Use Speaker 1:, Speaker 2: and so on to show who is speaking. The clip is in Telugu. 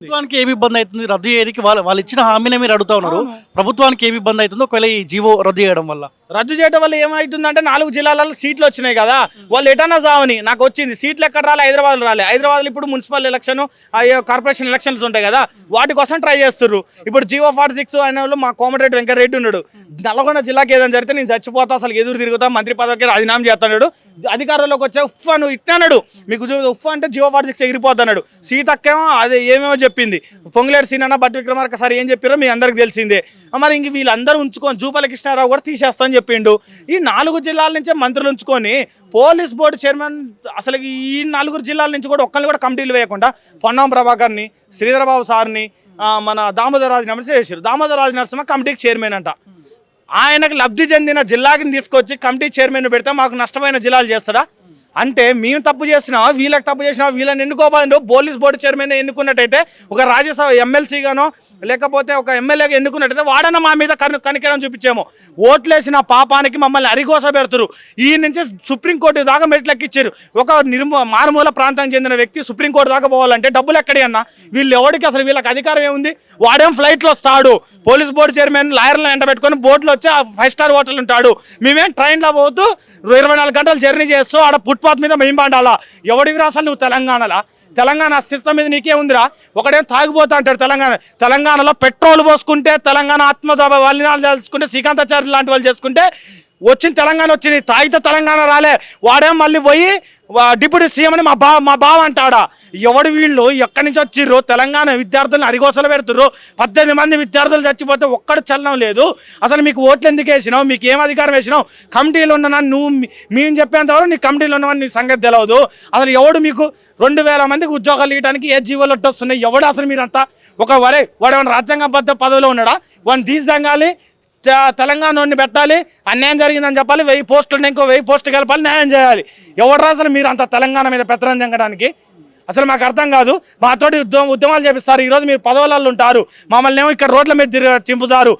Speaker 1: ప్రభుత్వానికి ఏమి ఇబ్బంది అవుతుంది? రద్దు చేయడానికి వాళ్ళు వాళ్ళు ఇచ్చిన హామీనే మీరు అడుగుతా ఉన్నారు. ప్రభుత్వానికి ఏమి ఇబ్బంది అవుతుందో ఒకవేళ ఈ జీవో రద్దు చేయడం వల్ల.
Speaker 2: రద్దు చేయడం వల్ల ఏమవుతుందంటే నాలుగు జిల్లాలలో సీట్లు వచ్చినాయి కదా. వాళ్ళు ఎటన్నా సావని నాకు వచ్చింది. సీట్లు ఎక్కడ రాలే? హైదరాబాద్లో రాలే. హైదరాబాద్లో ఇప్పుడు మున్సిపల్ ఎలక్షన్ కార్పొరేషన్ ఎలక్షన్స్ ఉంటాయి కదా. వాటి కోసం ట్రై చేస్తున్నారు ఇప్పుడు జియో ఫార్టీ సిక్స్ అనే వాళ్ళు మా కోమటిరెడ్డి వెంకటరెడ్డి ఉన్నాడు. నల్గొండ జిల్లాకి ఏదైనా జరిగితే నేను చచ్చిపోతా అసలు ఎదురు తిరుగుతా మంత్రి పదవికి రాజీనామా చేస్తున్నాడు అధికారంలోకి వచ్చే ఉఫ్ అను ఇట్లన్నాడు మీకు ఉఫ్ అంటే జియో ఫార్టీ సిక్స్ ఎగిరిపోతున్నాడు సీతక్కేమో అదే ఏమేమో చెప్పింది. పొంగులేడు సీనన్న బట్టి విక్రమార్క సార్ ఏం చెప్పారో మీ అందరికి తెలిసిందే. మరి ఇంక వీళ్ళందరూ ఉంచుకొని జూపల కృష్ణారావు కూడా తీసేస్తా చెప్పిండు. ఈ నాలుగు జిల్లాల నుంచే మంత్రులు ఉంచుకొని పోలీస్ బోర్డు చైర్మన్ అసలు ఈ నలుగురు జిల్లాల నుంచి కూడా ఒక్కరిని కూడా కమిటీలు వేయకుండా పొన్నం ప్రభాకర్ని శ్రీధరబాబు సార్ని మన దామోదరరాజు నరసింహ చేశారు దామోదరరాజు నరసింహ కమిటీకి చైర్మన్ అంట. ఆయనకు లబ్ధి చెందిన జిల్లాకి తీసుకొచ్చి కమిటీ చైర్మన్ పెడితే మాకు నష్టమైన జిల్లాలు చేస్తాడా? అంటే మేము తప్పు చేసినా వీళ్ళకి తప్పు చేసినా వీళ్ళని ఎన్నుకోబోదు పోలీస్ బోర్డు చైర్మన్ ఎన్నుకున్నట్టయితే ఒక రాజ్యసభ ఎమ్మెల్సీగానో లేకపోతే ఒక ఎమ్మెల్యేగా ఎన్నుకున్నట్టయితే వాడన మా మీద కను కనికరం చూపించాము. ఓట్లేసిన పాపానికి మమ్మల్ని అరిగోస పెడతారు. ఈ నుంచి సుప్రీంకోర్టు దాకా మెట్లెక్కిచ్చారు. ఒక నిర్మ మారుమూల ప్రాంతానికి చెందిన వ్యక్తి సుప్రీంకోర్టు దాకా పోవాలంటే డబ్బులు ఎక్కడి అన్న? వీళ్ళు ఎవరికి అసలు వీళ్ళకి అధికారం ఏముంది? వాడేం ఫ్లైట్లో వస్తాడు? పోలీస్ బోర్డు చైర్మన్ లాయర్లను ఎంట పెట్టుకొని బోట్లో వచ్చి ఆ ఫైవ్ స్టార్ హోటల్ ఉంటాడు. మేమేం ట్రైన్లో పోతూ ఇరవై నాలుగు గంటలు జర్నీ చేస్తూ ఆడ ఫుట్పాత్ మీద మేము పండాలా ఎవడివి అసలు నువ్వు తెలంగాణలా? తెలంగాణ అస్తిత్వం మీద నీకే ఉందిరా ఒకడేం తాగిపోతా అంటాడు తెలంగాణ తెలంగాణలో పెట్రోల్ పోసుకుంటే తెలంగాణ ఆత్మదాబ వాళ్ళని తెలుసుకుంటే శ్రీకాంతాచార్య లాంటి వాళ్ళు చేసుకుంటే వచ్చిన తెలంగాణ వచ్చింది. తాగితే తెలంగాణ రాలే. వాడేం మళ్ళీ పోయి వా- డిప్యూటీ సీఎం అని మా బా మా బావ అంటాడా? ఎవడు వీళ్ళు ఎక్కడి నుంచి వచ్చిర్రు? తెలంగాణ విద్యార్థులను అరిగోసలు పెడుతుర్రు. పద్దెనిమిది మంది విద్యార్థులు చచ్చిపోతే ఒక్కడు చలనం లేదు. అసలు మీకు ఓట్లు ఎందుకు వేసినావు? మీకు ఏం అధికారం వేసినావు? కమిటీలు ఉన్నా నువ్వు మేము చెప్పేంతవరకు నీ కమిటీలు ఉన్నవని నీ సంగతి తెలియదు అసలు ఎవడు మీకు రెండు వేల మందికి ఉద్యోగాలు ఇవ్వడానికి ఏ జీవోలు వస్తున్నాయి ఎవడు అసలు మీరంతా? ఒక వరే వాడు ఏమైనా రాజ్యాంగబద్ధ పదవిలో ఉన్నాడా? వాడిని తీసిదంగాలి తె- తెలంగాణ పెట్టాలి అన్యాయం జరిగిందని చెప్పాలి వెయ్యి పోస్టులు ఉన్నాయి, ఇంకో వెయ్యి పోస్టులు కలపాలి న్యాయం చేయాలి. ఎవరు అసలు మీరు అంత తెలంగాణ మీద పెత్తనం చెంగడానికి? అసలు మాకు అర్థం కాదు. మాతోటి ఉద్యమ ఉద్యమాలు చేపిస్తారు. ఈరోజు మీరు పదవులలో ఉంటారు. మమ్మల్ని ఏమో ఇక్కడ రోడ్ల మీద తిరిగి చింపుతారు.